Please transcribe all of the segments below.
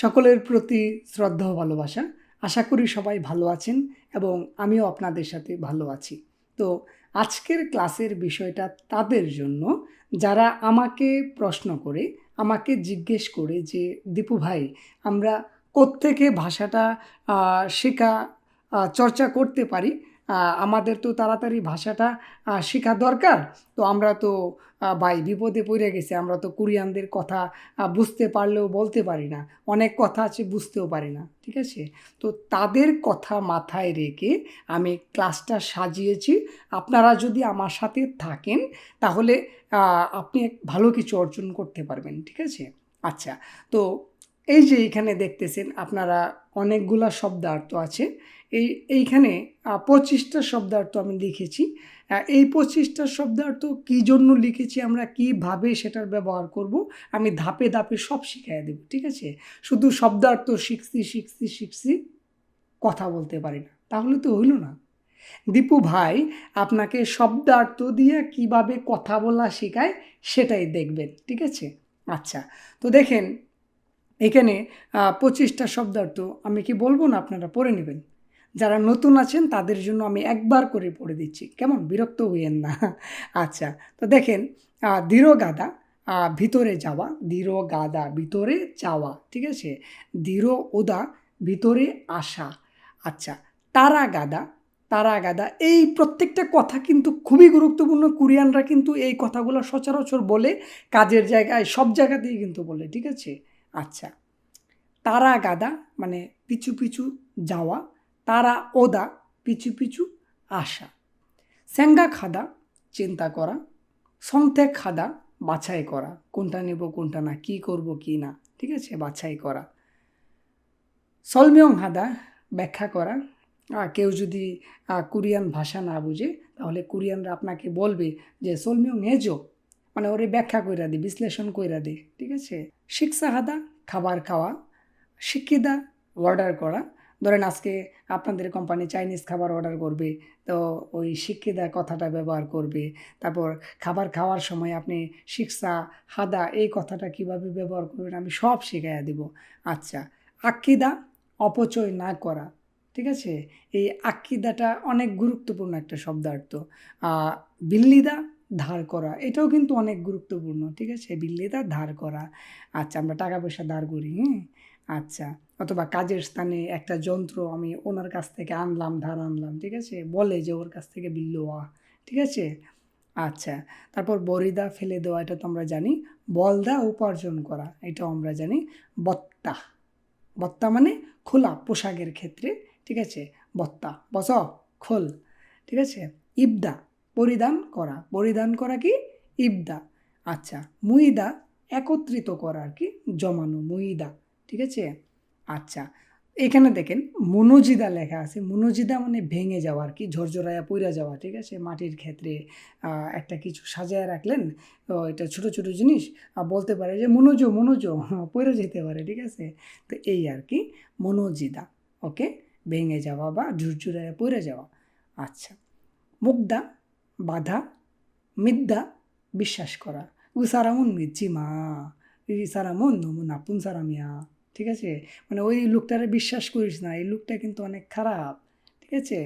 সকলের প্রতি শ্রদ্ধা ও ভালোবাসা। আশা করি সবাই ভালো আছেন এবং আমিও আপনাদের সাথে ভালো আছি। তো আজকের ক্লাসের বিষয়টা তাদের জন্য। যারা আমাকে প্রশ্ন করে, আমাকে জিজ্ঞেস করে যে, দীপু ভাই, আমরা কোত্থেকে ভাষাটা শেখা চর্চা করতে পারি? আমাদের তো তাড়াতাড়ি ভাষাটা শেখা দরকার। তো আমরা তো ভাই বিপদে পড়ে গেছে, আমরা তো কোরিয়ানদের কথা বুঝতে পারলেও বলতে পারি না। অনেক কথা আছে, বুঝতেও পারি না, ঠিক আছে? তো তাদের কথা মাথায় রেখে আমি ক্লাসটা সাজিয়েছি। আপনারা যদি আমার সাথে থাকেন, তাহলে আপনি ভালো কিছু অর্জন করতে পারবেন, ঠিক আছে? আচ্ছা তো এই যে এখানে দেখতেছেন, আপনারা অনেকগুলা শব্দার্থ আছে। এই, এইখানে পঁচিশটা শব্দার্থ আমি লিখেছি। এই পঁচিশটা শব্দার্থ কী জন্য লিখেছি, আমরা কীভাবে সেটার ব্যবহার করব, আমি ধাপে ধাপে সব শিখাই দেব, ঠিক আছে? শুধু শব্দার্থ শিখছি শিখছি শিখছি, কথা বলতে পারি না, তাহলে তো হইল না। দীপু ভাই, আপনাকে শব্দার্থ দিয়ে কীভাবে কথা বলা শেখায়, সেটাই দেখবেন, ঠিক আছে? আচ্ছা তো দেখেন, এখানে পঁচিশটা শব্দার্থ, আমি কি বলব না আপনারা পড়ে নেবেন? যারা নতুন আছেন, তাদের জন্য আমি একবার করে পড়ে দিচ্ছি। কেমন? বিরক্ত হইয়েন না। আচ্ছা তো দেখেন দৃঢ় গাদা ভিতরে যাওয়া দৃঢ় গাদা ভিতরে যাওয়া ঠিক আছে? দৃঢ় ওদা ভিতরে আসা। আচ্ছা তারা গাদা তারা গাদা এই প্রত্যেকটা কথা কিন্তু খুবই গুরুত্বপূর্ণ। কোরিয়ানরা কিন্তু এই কথাগুলো সচরাচর বলে, কাজের জায়গায়, সব জায়গাতেই কিন্তু বলে, ঠিক আছে? আচ্ছা তারা গাদা মানে পিছু পিছু যাওয়া তারা ওদা, পিছু পিছু আসা। স্যাঙ্গা খাদা, চিন্তা করা। সন্থে খাদা, বাছাই করা। কোনটা নেব, কোনটা না, কি করব, কি না, ঠিক আছে? বাছাই করা। সলমিয়ং হাদা, ব্যাখ্যা করা। কেউ যদি কোরিয়ান ভাষা না বুঝে, তাহলে কোরিয়ানরা আপনাকে বলবে যে, সলমিয়ং এজো? মানে ওরে ব্যাখ্যা কইরা দে, বিশ্লেষণ কইরা দে, ঠিক আছে? শিক্ষা হাদা, খাবার খাওয়া। শিক্ষিদা, অর্ডার করা। ধরেন আজকে আপনাদের কোম্পানি চাইনিজ খাবার অর্ডার করবে, তো ওই শিক্ষিদা কথাটা ব্যবহার করবে, তারপর খাবার খাওয়ার সময় আপনি শিক্ষা হাদা এই কথাটা কীভাবে ব্যবহার করবেন আমি সব শিখাইয়া দিব। আচ্ছা আকিদা অপচয় না করা, ঠিক আছে? এই আকিদাটা অনেক গুরুত্বপূর্ণ একটা শব্দার্থ। বিল্লিদা ধার করা, এটাও কিন্তু অনেক গুরুত্বপূর্ণ, ঠিক আছে? বিল্লিদা ধার করা। আচ্ছা আমরা টাকা পয়সা ধার করি হ্যাঁ আচ্ছা অথবা কাজের স্থানে একটা যন্ত্র আমি ওনার কাছ থেকে আনলাম, ধার আনলাম, ঠিক আছে? বলে যে ওর কাছ থেকে বিল লওয়া ঠিক আছে? আচ্ছা তারপর বরিদা ফেলে দেওয়া, এটা তো আমরা জানি। বলদা উপার্জন করা, এটাও আমরা জানি। বত্তা বত্তা মানে খোলা, পোশাকের ক্ষেত্রে, ঠিক আছে? বত্তা, বস, খোল, ঠিক আছে? ইবদা, পরিধান করা পরিধান করা কি? ইবদা আচ্ছা মুইদা একত্রিত করা আর কি? জমানো মুইদা, ঠিক আছে? আচ্ছা এখানে দেখেন মনোজিদা লেখা আছে। মনোজিদা মানে ভেঙে যাওয়া আর কি, ঝরঝরায়া পইরা যাওয়া, ঠিক আছে? মাটির ক্ষেত্রে একটা কিছু সাজায় রাখলেন এটা ছোট ছোট জিনিস বলতে পারে যে মনোজ মনোজ, পইরা যেতে পারে, ঠিক আছে? তো এই আর কি, মনোজিদা, ওকে? ভেঙে যাওয়া বা ঝুরঝুরায়া পইরা যাওয়া। আচ্ছা মুগ্ধা বাধা মিদ্যা বিশ্বাস করা। উ সারামুন মা, ই সারামুন নমু নাপুন সারামিয়া। ঠিক আছে? মানে ওই লোকটারে বিশ্বাস করিস না, এই লোকটা কিন্তু অনেক খারাপ, ঠিক আছে?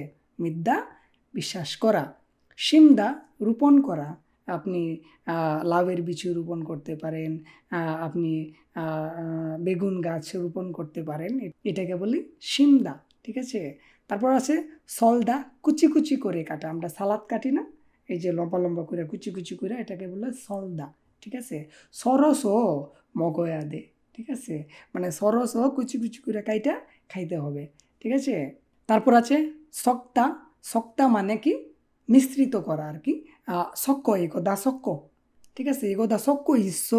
মিদ্যা বিশ্বাস করা, সিমদা রোপণ করা, আপনি লাউয়ের বিচু রোপণ করতে পারেন আপনি বেগুন গাছ রোপণ করতে পারেন, এটাকে বলি সিমদা, ঠিক আছে? তারপর আছে সলদা, কুচি কুচি করে কাটা, আমরা সালাদ কাটি না? এই যে লম্বা লম্বা করে কুচি কুচি করে এটাকে বলে সলদা, ঠিক আছে? সরস মগয়া দে ঠিক আছে? মানে সরস কুচি কুচি করে কাইটা খাইতে হবে ঠিক আছে? তারপর আছে সক্তা। সক্তা মানে কি? মিশ্রিত করা আর কি। আহ, সক্ক এগোদা সক্ক ঠিক আছে? এগোদা সক্ক হিস্য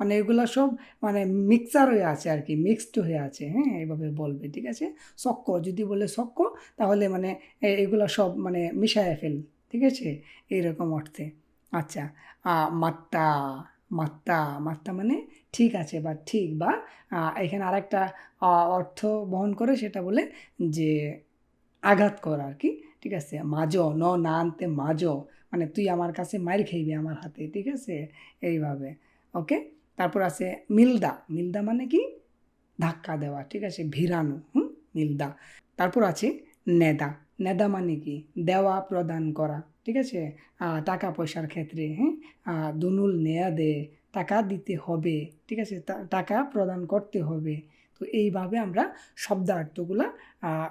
মানে এগুলো সব মানে মিক্সার হয়ে আছে আর কি মিক্সড হয়ে আছে হ্যাঁ? এইভাবে বলবে ঠিক আছে? সক্ক যদি বলে সক্ক তাহলে মানে এগুলো সব মানে মিশায় ফেল ঠিক আছে? এইরকম অর্থে। আচ্ছা মাত্তা মাত্তা মাত্তা মানে ঠিক আছে বা ঠিক বা এখানে আরেকটা আহ, অর্থ বহন করে সেটা বলে যে আঘাত করা আর কি ঠিক আছে? মাজো ন না আনতে মাজো মানে তুই আমার কাছে মার খাইবি আমার হাতে ঠিক আছে? এইভাবে ওকে? তারপর আছে মিলদা মিলদা মানে কি? ধাক্কা দেওয়া ঠিক আছে? ভিড়ানো হুম? মিলদা। তারপর আছে নেদা নেদা মানে কি? দেওয়া প্রদান করা ঠিক আছে? টাকা পয়সার ক্ষেত্রে হ্যাঁ দুনুল নেয়া দে টাকা দিতে হবে, ঠিক আছে? টাকা প্রদান করতে হবে। তো এইভাবে আমরা শব্দার্থগুলা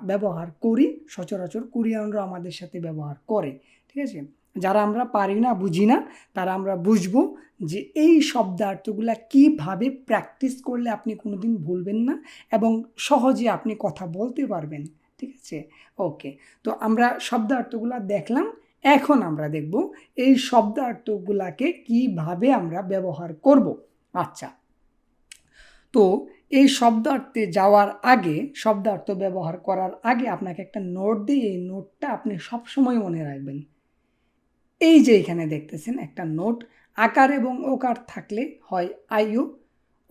ব্যবহার করি, সচরাচর কোরিয়ানরা আমাদের সাথে ব্যবহার করে, ঠিক আছে? যারা আমরা পারি না, বুঝি না, তারা আমরা বুঝব যে এই শব্দার্থগুলা কীভাবে প্র্যাকটিস করলে আপনি কোনোদিন ভুলবেন না এবং সহজে আপনি কথা বলতে পারবেন, ঠিক আছে? ওকে, তো আমরা শব্দার্থগুলা দেখলাম এখন আমরা দেখব এই শব্দার্থগুলাকে কীভাবে আমরা ব্যবহার করব। আচ্ছা তো এই শব্দার্থে যাওয়ার আগে, শব্দার্থ ব্যবহার করার আগে আপনাকে একটা নোট দিই এই নোটটা আপনি সবসময় মনে রাখবেন। এই যে এখানে দেখতেছেন একটা নোট, আকার এবং ওকার থাকলে হয় আয়ু,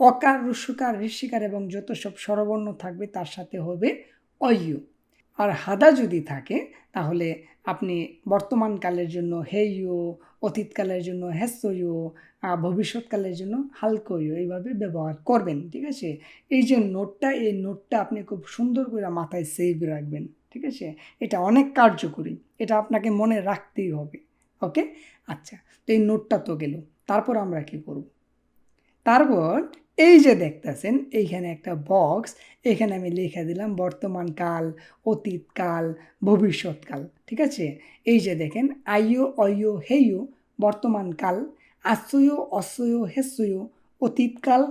অকার রুসুকার ঋষিকার এবং যত সব স্বরবর্ণ থাকবে তার সাথে হবে অয়ু। আর হাদা যদি থাকে, তাহলে আপনি বর্তমানকালের জন্য হেইউ অতীতকালের জন্য হেসইউ ভবিষ্যৎকালের জন্য হালকইউ এইভাবে ব্যবহার করবেন, ঠিক আছে? এই যে নোটটা, এই নোটটা আপনি খুব সুন্দর করে মাথায় সেভ রাখবেন, ঠিক আছে? এটা অনেক কার্যকরী, এটা আপনাকে মনে রাখতেই হবে, ওকে? আচ্ছা তো এই নোটটা তো গেল, তারপর আমরা কি করব? তারপর এই যে দেখতেছেন, এইখানে একটা বক্স এখানে আমি লিখে দিলাম বর্তমান কাল অতীতকাল ভবিষ্যৎকাল ঠিক আছে? এই যে দেখেন, আইও অয়ো হেয়ো বর্তমান কাল, আশ্রয়, অশ্রয় হেসয় অতীতকাল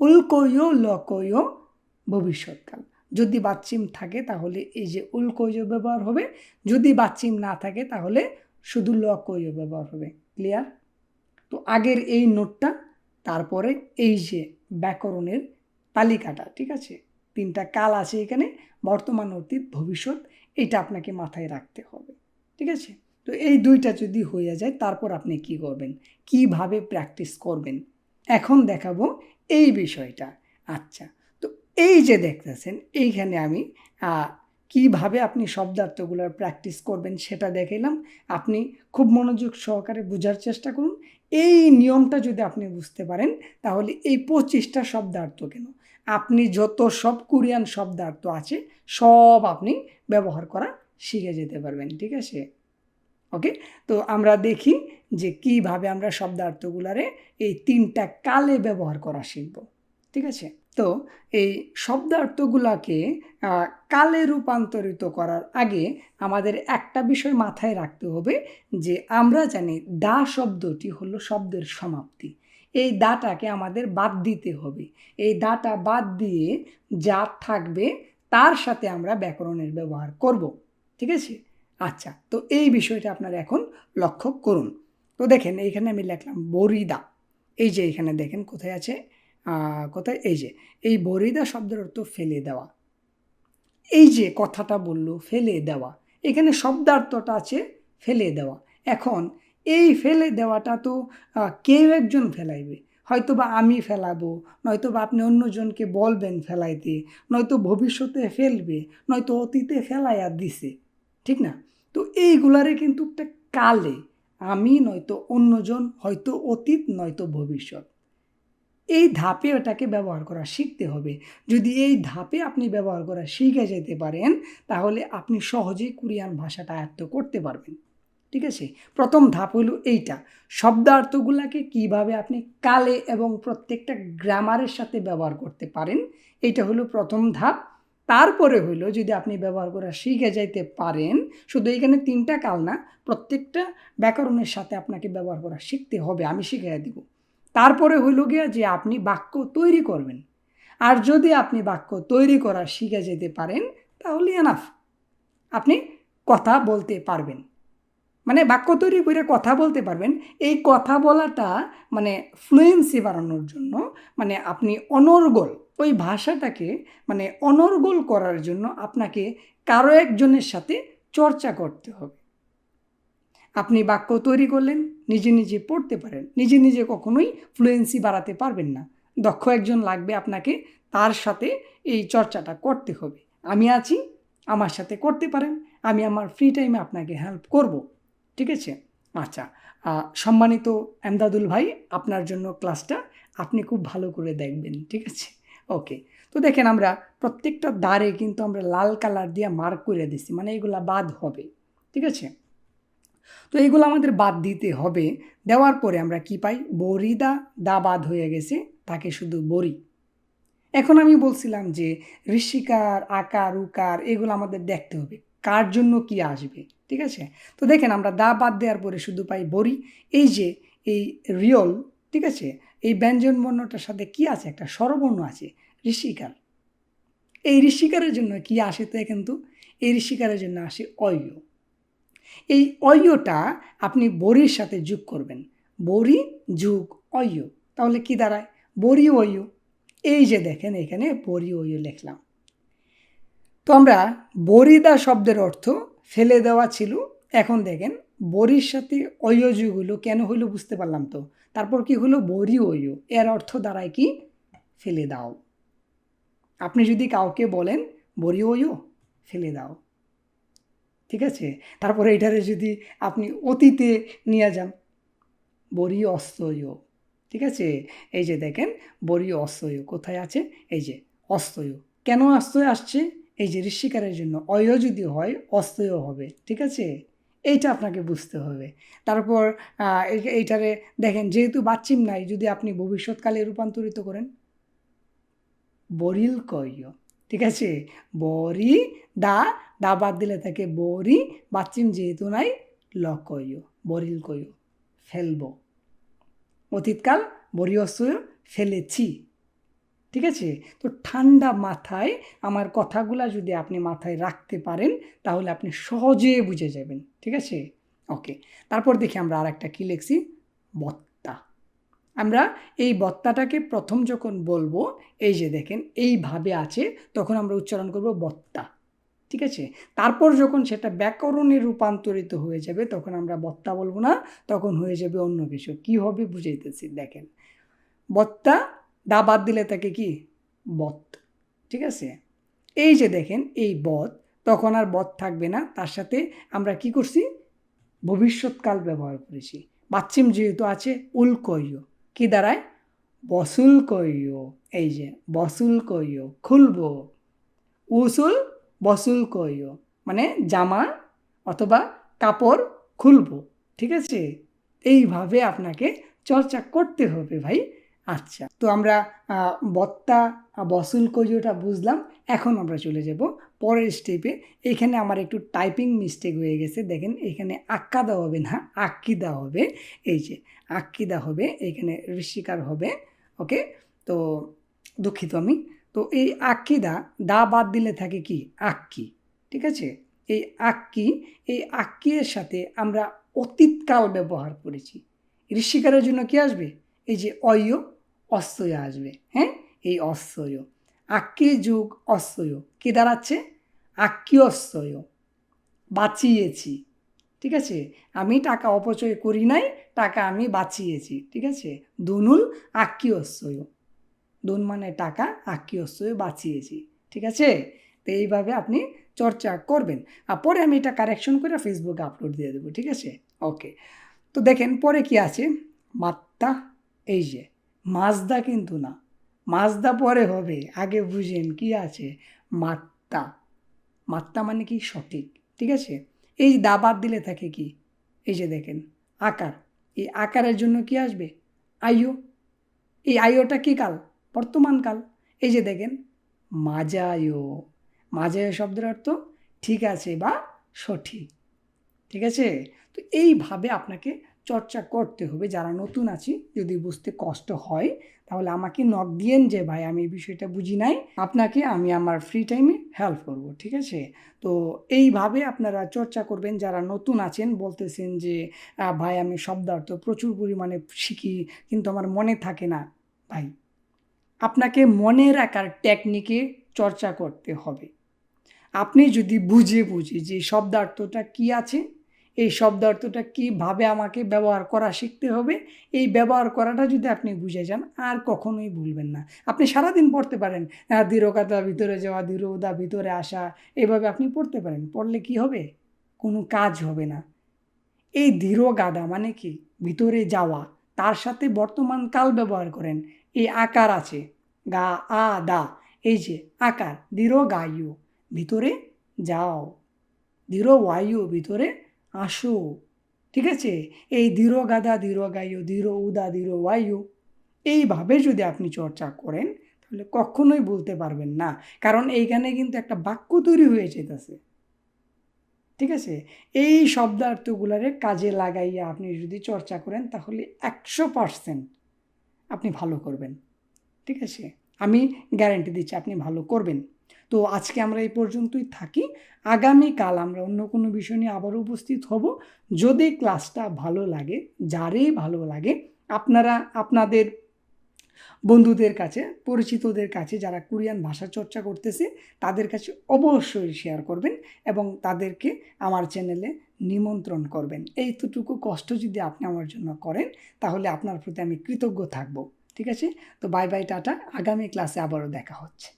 উল্কয়, লকয় ভবিষ্যৎকাল যদি বাচ্চিম থাকে তাহলে এই যে উল্কয় ব্যবহার হবে, যদি বাচ্চিম না থাকে তাহলে শুধু লকয় ব্যবহার হবে ক্লিয়ার তো আগের এই নোটটা তারপরে এই যে ব্যাকরণের তালিকাটা, ঠিক আছে? তিনটা কাল আছে এখানে, বর্তমান অতীত, ভবিষ্যৎ, এটা আপনাকে মাথায় রাখতে হবে, ঠিক আছে? তো এই দুইটা যদি হয়ে যায়, তারপর আপনি কি করবেন? কীভাবে প্র্যাকটিস করবেন? এখন দেখাবো এই বিষয়টা। আচ্ছা তো এই যে দেখতেছেন, এইখানে আমি কীভাবে আপনি শব্দার্থগুলোর প্র্যাকটিস করবেন সেটা দেখাইলাম আপনি খুব মনোযোগ সহকারে বোঝার চেষ্টা করুন। এই নিয়মটা যদি আপনি বুঝতে পারেন, তাহলে এই পঁচিশটা শব্দার্থ কেন? আপনি যত সব কোরিয়ান শব্দার্থ আছে, সব আপনি ব্যবহার করা শিখে যেতে পারবেন, ঠিক আছে? ওকে? তো আমরা দেখি যে কীভাবে আমরা শব্দার্থগুলারে এই তিনটা কালে ব্যবহার করা শিখব, ঠিক আছে? তো এই শব্দার্থগুলাকে কালে রূপান্তরিত করার আগে আমাদের একটা বিষয় মাথায় রাখতে হবে যে আমরা জানি দা শব্দটি হলো শব্দের সমাপ্তি। এই দাটাকে আমাদের বাদ দিতে হবে। এই দাটা বাদ দিয়ে যা থাকবে তার সাথে আমরা ব্যাকরণের ব্যবহার করব। ঠিক আছে? আচ্ছা তো এই বিষয়টা আপনারা এখন লক্ষ্য করুন। তো দেখেন, এইখানে আমি লিখলাম বরিদা। এই যে এখানে দেখেন কোথায় আছে? কোথায় এই যে, এই বরিদা শব্দের অর্থ ফেলে দেওয়া। এই যে কথাটা বলল, ফেলে দেওয়া। এখানে শব্দার্থটা আছে, ফেলে দেওয়া। এখন এই ফেলে দেওয়াটা তো কেউ একজন ফেলাইবে। হয়তো বা আমি ফেলাবো নয়তো বা আপনি অন্যজনকে বলবেন ফেলাইতে, নয়তো ভবিষ্যতে ফেলবে, নয়তো অতীতে ফেলাইয়া দিছে, ঠিক না? তো এইগুলারে কিন্তু একটা কালে আমি, নয়তো অন্যজন, হয়তো অতীত, নয়তো ভবিষ্যৎ। এই ধাপে ওটাকে ব্যবহার করা শিখতে হবে। যদি এই ধাপে আপনি ব্যবহার করা শিখে যেতে পারেন, তাহলে আপনি সহজেই কোরিয়ান ভাষাটা আয়ত্ত করতে পারবেন। ঠিক আছে? প্রথম ধাপ হলো এইটা। শব্দার্থগুলোকে কীভাবে আপনি কালে এবং প্রত্যেকটা গ্রামারের সাথে ব্যবহার করতে পারেন, এইটা হলো প্রথম ধাপ। তারপরে হইল যদি আপনি ব্যবহার করা শিখে যাইতে পারেন, শুধু এখানে তিনটা কাল না, প্রত্যেকটা ব্যাকরণের সাথে আপনাকে ব্যবহার করা শিখতে হবে। আমি শিখিয়ে দিব। তারপরে হইল গিয়া যে আপনি বাক্য তৈরি করবেন। আর যদি আপনি বাক্য তৈরি করা শিখে যেতে পারেন, তাহলে এনাফ আপনি কথা বলতে পারবেন। মানে বাক্য তৈরি করে কথা বলতে পারবেন। এই কথা বলাটা মানে ফ্লুয়েন্সি বাড়ানোর জন্য মানে আপনি অনর্গল, ওই ভাষাটাকে মানে অনর্গল করার জন্য আপনাকে কারও একজনের সাথে চর্চা করতে হবে। আপনি বাক্য তৈরি করলেন। নিজে নিজে পড়তে পারেন। নিজে নিজে কখনোই ফ্লুয়েন্সি বাড়াতে পারবেন না। দক্ষ একজন লাগবে আপনাকে, তার সাথে এই চর্চাটা করতে হবে। আমি আছি, আমার সাথে করতে পারেন। আমি আমার ফ্রি টাইমে আপনাকে হেল্প করব। ঠিক আছে? আচ্ছা সম্মানিত এমদাদুল ভাই, আপনার জন্য ক্লাসটা আপনি খুব ভালো করে দেখবেন। ঠিক আছে? ওকে তো দেখেন আমরা প্রত্যেকটা দ্বারে কিন্তু আমরা লাল কালার দিয়ে মার্ক করে দিছি মানে এগুলা বাদ হবে। ঠিক আছে? তো এইগুলো আমাদের বাদ দিতে হবে। দেওয়ার পরে আমরা কি পাই? বরিদা দা বাদ হয়ে গেছে, তাকে শুধু বরি। এখন আমি বলছিলাম যে ঋষিকার, আকার, উকার, এগুলো আমাদের দেখতে হবে। কার জন্য কি আসবে? ঠিক আছে? তো দেখেন আমরা দা বাদ দেওয়ার পরে শুধু পাই বড়ি এই যে এই রিয়ল, ঠিক আছে? এই ব্যঞ্জন বর্ণটার সাথে কি আছে? একটা স্বরবর্ণ আছে, ঋষিকার। এই ঋষিকারের জন্য কি আসে তো কিন্তু? এই ঋষিকারের জন্য আসে অয়। এই অয়টা আপনি বড়ির সাথে যোগ করবেন। বড়ি যুগ অয়। তাহলে কি দাঁড়ায়? বড়ি অয়। এই যে দেখেন, এখানে বড়ি অয় লিখলাম। তো আমরা বরিদা শব্দের অর্থ ফেলে দেওয়া ছিল। এখন দেখেন বরির সাথে অয়যোগ হলো কেন হইল বুঝতে পারলাম তো। তারপর কি হলো? বরি অয়। এর অর্থ দাঁড়ায় কি? ফেলে দাও। আপনি যদি কাউকে বলেন বরি অয়, ফেলে দাও। ঠিক আছে? তারপরে এটারে যদি আপনি অতীতে নিয়ে যান বরি অস্তয়, ঠিক আছে? এই যে দেখেন বরি অস্তয় কোথায় আছে? এই যে অস্তয়। কেন অস্তয় আসছে? এই যে ঋষিকারের জন্য। অয় যদি হয়, অস্তয় হবে, ঠিক আছে? এইটা আপনাকে বুঝতে হবে। তারপর এইটারে দেখেন, যেহেতু বাচ্চিম নাই, যদি আপনি ভবিষ্যৎকালে রূপান্তরিত করেন বরিল কয়? ঠিক আছে? বরি, দা দা বাদ দিলে থাকে বরি, বাচ্চিম যেহেতু নাই ল কয় বরিল কয় ফেলব। অতীতকাল বরি অস্ত্র ফেলেছি। ঠিক আছে? তো ঠান্ডা মাথায় আমার কথাগুলা যদি আপনি মাথায় রাখতে পারেন, তাহলে আপনি সহজে বুঝে যাবেন। ঠিক আছে? ওকে। তারপর দেখি আমরা আর একটা কী লিখছি? বত্তা আমরা এই বত্তাটাকে প্রথম যখন বলব, এই যে দেখেন, এইভাবে আছে, তখন আমরা উচ্চারণ করব বত্তা। ঠিক আছে? তারপর যখন সেটা ব্যাকরণে রূপান্তরিত হয়ে যাবে, তখন আমরা বত্তা বলব না, তখন হয়ে যাবে অন্য কিছু। কী হবে বুঝাইতেছি, দেখেন। বত্তা, দা বাদ দিলে তাকে কি? বত। ঠিক আছে? এই যে দেখেন, এই বত, তখন আর বধ থাকবে না, তার সাথে আমরা কি করছি? ভবিষ্যৎকাল ব্যবহার করেছি। বাচ্চিম যেহেতু আছে, উল কইয় কি দাঁড়ায়? বসুল কইও এই যে বসুল কইও খুলবো। উসুল বসুল কইও মানে জামা অথবা কাপড় খুলবো, ঠিক আছে? এইভাবে আপনাকে চর্চা করতে হবে ভাই। আচ্ছা তো আমরা বত্তা বসুল কইটা বুঝলাম, এখন আমরা চলে যাব পরের স্টেপে এখানে আমার একটু টাইপিং মিস্টেক হয়ে গেছে, দেখেন এখানে আক্কা দেওয়া হবে না, আক্কি আক্কিদা হবে, এই যে আক্কি আক্কিদা হবে, এখানে ঋষিকার হবে ওকে তো দুঃখিত আমি, তো এই আক্কিদা দা বাদ দিলে থাকে কি? আক্কি, ঠিক আছে? এই আক্কি, এই আক্কির সাথে আমরা অতীতকাল ব্যবহার করেছি। ঋষিকারের জন্য কি আসবে? এই যে অয় অস্তয় আসবে হ্যাঁ? এই অস্তয় আক্কি যুগ অস্তয় কি দাঁড়াচ্ছে? আক্কি অস্তয় বাঁচিয়েছি, ঠিক আছে? আমি টাকা অপচয় করি নাই, টাকা আমি বাঁচিয়েছি, ঠিক আছে? দুনুল আক্কি অস্তয় দুন মানে টাকা আক্কি অস্তয় বাঁচিয়েছি, ঠিক আছে? তো এইভাবে আপনি চর্চা করবেন। আর পরে আমি এটা কারেকশন করে ফেসবুকে আপলোড দিয়ে দেবো, ঠিক আছে? ওকে তো দেখেন, পরে কি আছে? মাত্তা এই যে মাজদা কিন্তু না। মাজদা পরে হবে, আগে বুঝেন কি আছে। মাত্তা। মাত্তা মানে কি? সঠিক, ঠিক আছে? এই দা বাদ দিলে থাকে কি? এই যে দেখেন, আকার। এই আকারের জন্য কি আসবে? আয়ু। এই আয়ুটা কি কাল? বর্তমান কাল। এই যে দেখেন মাজায় মাজায় শব্দের অর্থ ঠিক আছে বা সঠিক, ঠিক আছে? তো এইভাবে আপনাকে চর্চা করতে হবে, যারা নতুন আছি, যদি বুঝতে কষ্ট হয়, তাহলে আমাকে নক দিয়েন যে, ভাই, আমি এই বিষয়টা বুঝি নাই, আপনাকে আমি আমার ফ্রি টাইমে হেল্প করব ঠিক আছে? তো এইভাবে আপনারা চর্চা করবেন, যারা নতুন আছেন, বলতেছেন যে ভাই, আমি শব্দার্থ প্রচুর পরিমাণে শিখি, কিন্তু আমার মনে থাকে না ভাই, আপনাকে মনে রাখার টেকনিকে চর্চা করতে হবে। আপনি যদি বুঝে বুঝে যে শব্দার্থটা কি আছে এই শব্দার্থটা কীভাবে আমাকে ব্যবহার করা শিখতে হবে? এই ব্যবহার করাটা যদি আপনি বুঝে যান, আর কখনোই ভুলবেন না। আপনি সারাদিন পড়তে পারেন দৃঢ়কাতা ভিতরে যাওয়া দৃঢ়দা ভিতরে আসা, এভাবে আপনি পড়তে পারেন। পড়লে কি হবে? কোনো কাজ হবে না। এই দৃঢ় গাদা মানে কি? ভিতরে যাওয়া। তার সাথে বর্তমান কাল ব্যবহার করেন। এই আকার আছে। গা, আ, দা। এই যে, আকার। দৃঢ় গায়ু ভিতরে যাও। দৃঢ় ওয়ায়ু ভিতরে আসো, ঠিক আছে? এই দৃঢ় গাদা দৃঢ় গায়ু দৃঢ় উদা দৃঢ় ওয়ায়ু এইভাবে যদি আপনি চর্চা করেন, তাহলে কখনোই বলতে পারবেন না। কারণ এইখানে কিন্তু একটা বাক্য তৈরি হয়ে যেতেছে ঠিক আছে? এই শব্দার্থগুলারে কাজে লাগাইয়া আপনি যদি চর্চা করেন, তাহলে একশো পারসেন্ট আপনি ভালো করবেন। ঠিক আছে? আমি গ্যারেন্টি দিচ্ছি, আপনি ভালো করবেন। তো আজকে আমরা এই পর্যন্তই থাকি। আগামীকাল আমরা অন্য কোনো বিষয় নিয়ে আবার উপস্থিত হব। যদি ক্লাসটা ভালো লাগে, যারই ভালো লাগে, আপনারা, আপনাদের বন্ধুদের কাছে, পরিচিতদের কাছে, যারা কোরিয়ান ভাষা চর্চা করতেছে, তাদের কাছে অবশ্যই শেয়ার করবেন এবং তাদেরকে আমার চ্যানেলে নিমন্ত্রণ করবেন। এইটুকু কষ্ট যদি আপনি আমার জন্য করেন, তাহলে আপনার প্রতি আমি কৃতজ্ঞ থাকব। ঠিক আছে? তো বাই বাই টাটা। আগামী ক্লাসে আবারও দেখা হচ্ছে।